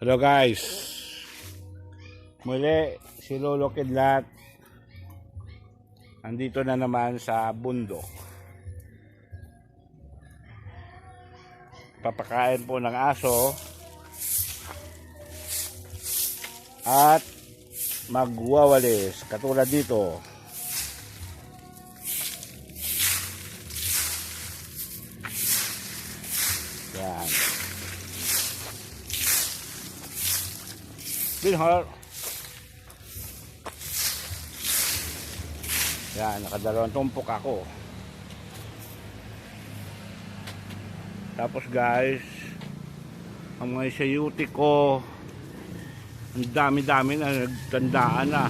Hello guys. Muli, si Lolo Kidlat. Andito na naman sa bundok. Papakain po ng aso. At magwawalis. Katulad dito. Yan. Binhor. Yan, nakadalawang tumpok ako. Tapos guys, ang mga sayuti ko, ang dami-dami na nagtandaan na.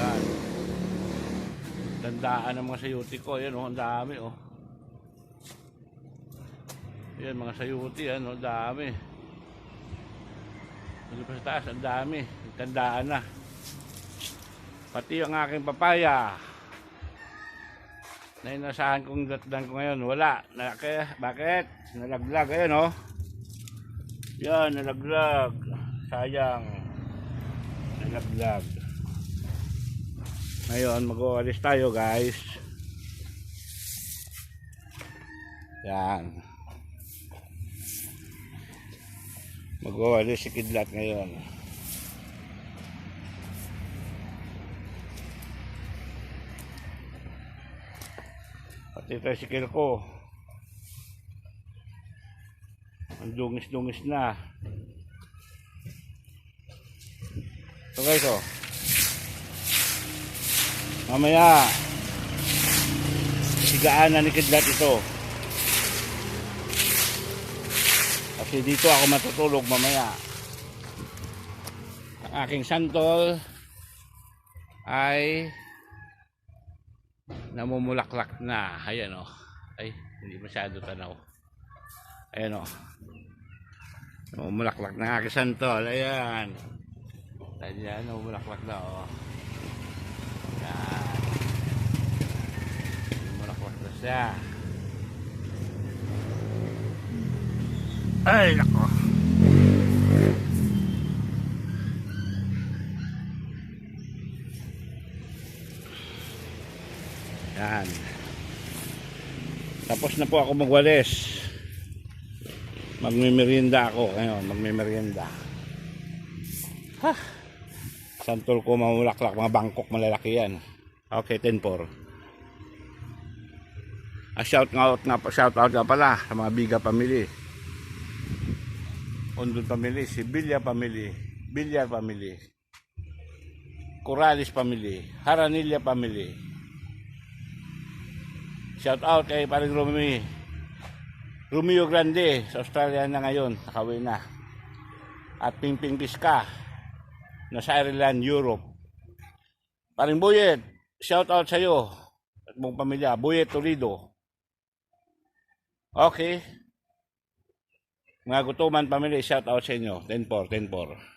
Yan. Tandaan ng mga sayuti ko. Yan oh, ang dami oh. Yan, mga sayuti, ano, dami. Dito pa sa taas, ang dami. Tandaan na. Pati ang aking papaya. Na inasahan kong datdan ko ngayon, wala. Na, kaya, bakit? Nalaglag, ayun, oh. Yan, nalaglag. Sayang. Nalaglag. Ngayon, mag-uwalis tayo, guys. Yan. Mag-uwalis si Kidlat ngayon. Pati tricycle ko. Ang dungis-dungis na. So guys, oh. Mamaya, sigaan na ni Kidlat ito. Kasi dito ako matutulog mamaya. Ang aking santol ay namumulaklak na. Ayan o. Ay, hindi masyado tanaw. Ayan o. Namumulaklak na aking santol. Ayan. Ayan, namumulaklak na o. Ayan. Namumulaklak na siya. Ay, nako. Yan. Tapos na po ako magwalis. Magmimerienda ako ngayon, magmimerienda. Ha. Santol ko mamulaklak, mga bangkok malalaki yan. Okay, 10-4. Ah, shout out nga, shout out nga pala sa mga biga family. Ondon family, Sibilya family, Bilyar family, Corrales family, Haranilla family. Shout out kay paring Rumi. Romeo Grande sa Australia na ngayon, nakawin na. At Pingping Piska na sa Ireland, Europe. Paring Buyet, shout out sa iyo at mong pamilya, Buyet Toledo. Okay. Mga gutuman pamilya, shout out sa inyo. 10-4, 10-4.